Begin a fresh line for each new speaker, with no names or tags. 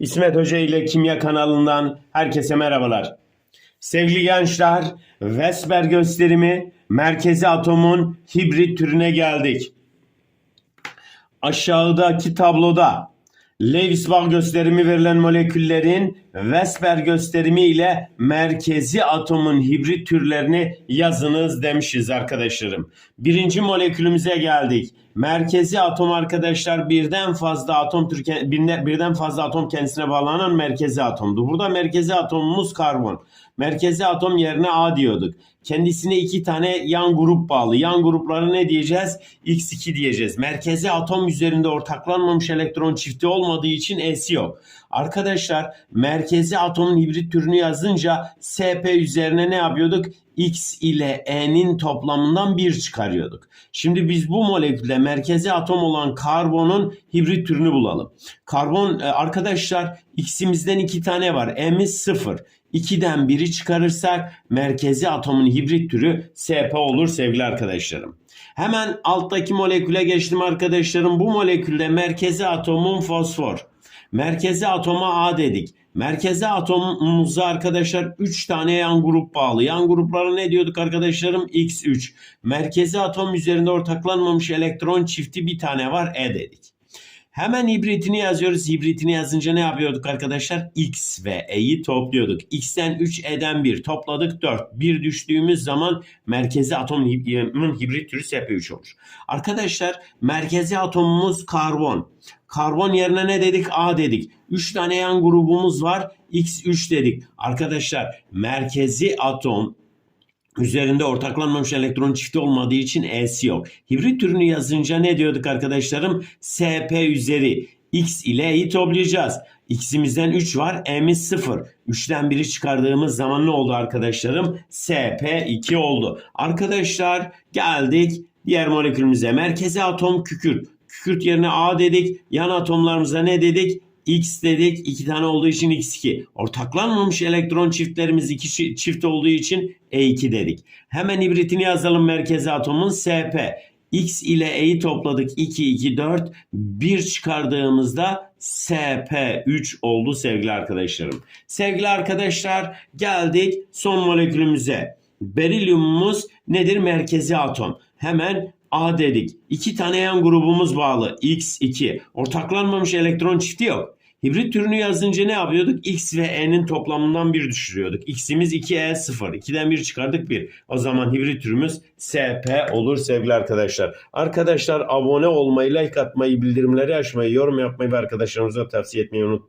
İsmet Hoca ile Kimya kanalından herkese merhabalar. Sevgili gençler, Vesper gösterimi merkezi atomun hibrit türüne geldik. Aşağıdaki tabloda Lewis bağ gösterimi verilen moleküllerin Vesper gösterimi ile merkezi atomun hibrit türlerini yazınız demişiz arkadaşlarım. Birinci molekülümüze geldik. Merkezi atom arkadaşlar birden fazla atom türken birden fazla atom kendisine bağlanan merkezi atomdu. Burada merkezi atomumuz karbon. Merkezi atom yerine A diyorduk. Kendisine iki tane yan grup bağlı. Yan grupları ne diyeceğiz? X2 diyeceğiz. Merkezi atom üzerinde ortaklanmamış elektron çifti olmadığı için E'si yok. Arkadaşlar merkezi atomun hibrit türünü yazınca SP üzerine ne yapıyorduk? X ile E'nin toplamından 1 çıkarıyorduk. Şimdi biz bu molekülde merkezi atom olan karbonun hibrit türünü bulalım. Karbon e, arkadaşlar X'imizden 2 tane var. E'miz 0. 2'den 1'i çıkarırsak merkezi atomun hibrit türü SP olur sevgili arkadaşlarım. Hemen alttaki moleküle geçtim arkadaşlarım. Bu molekülde merkezi atomun fosfor. Merkezi atoma A dedik. Merkezi atomumuza arkadaşlar 3 tane yan grup bağlı. Yan gruplara ne diyorduk arkadaşlarım? X3. Merkezi atom üzerinde ortaklanmamış elektron çifti bir tane var E dedik. Hemen hibritini yazıyoruz. Hibritini yazınca ne yapıyorduk arkadaşlar? X ve E'yi topluyorduk. X'ten 3, E'den 1 topladık 4. 1 düştüğümüz zaman merkezi atomun hib- hibrit türü SP3 olur. Arkadaşlar merkezi atomumuz karbon. Karbon yerine ne dedik? A dedik. 3 tane yan grubumuz var. X3 dedik. Arkadaşlar merkezi atom üzerinde ortaklanmamış elektron çifti olmadığı için E'si yok. Hibrit türünü yazınca ne diyorduk arkadaşlarım? SP üzeri X ile E'yi toplayacağız. X'imizden 3 var, E'miz 0. 3'ten 1'i çıkardığımız zaman ne oldu arkadaşlarım? SP2 oldu. Arkadaşlar geldik diğer molekülümüze. Merkezi atom kükürt. Kükürt yerine A dedik. Yan atomlarımıza ne dedik? X dedik. 2 tane olduğu için X2. Ortaklanmamış elektron çiftlerimiz 2 çift olduğu için E2 dedik. Hemen hibritini yazalım merkezi atomun SP. X ile E'yi topladık 2 2 4 1 çıkardığımızda SP3 oldu sevgili arkadaşlarım. Sevgili arkadaşlar geldik son molekülümüze. Berilyumumuz nedir? Merkezi atom. Hemen A dedik. İki tane yan grubumuz bağlı. X2. Ortaklanmamış elektron çifti yok. Hibrit türünü yazınca ne yapıyorduk? X ve E'nin toplamından bir düşürüyorduk. X'imiz 2E 0. 2'den 1 çıkardık 1. O zaman hibrit türümüz SP olur sevgili arkadaşlar. Arkadaşlar abone olmayı, like atmayı, bildirimleri açmayı, yorum yapmayı ve arkadaşlarınıza tavsiye etmeyi unutmayın.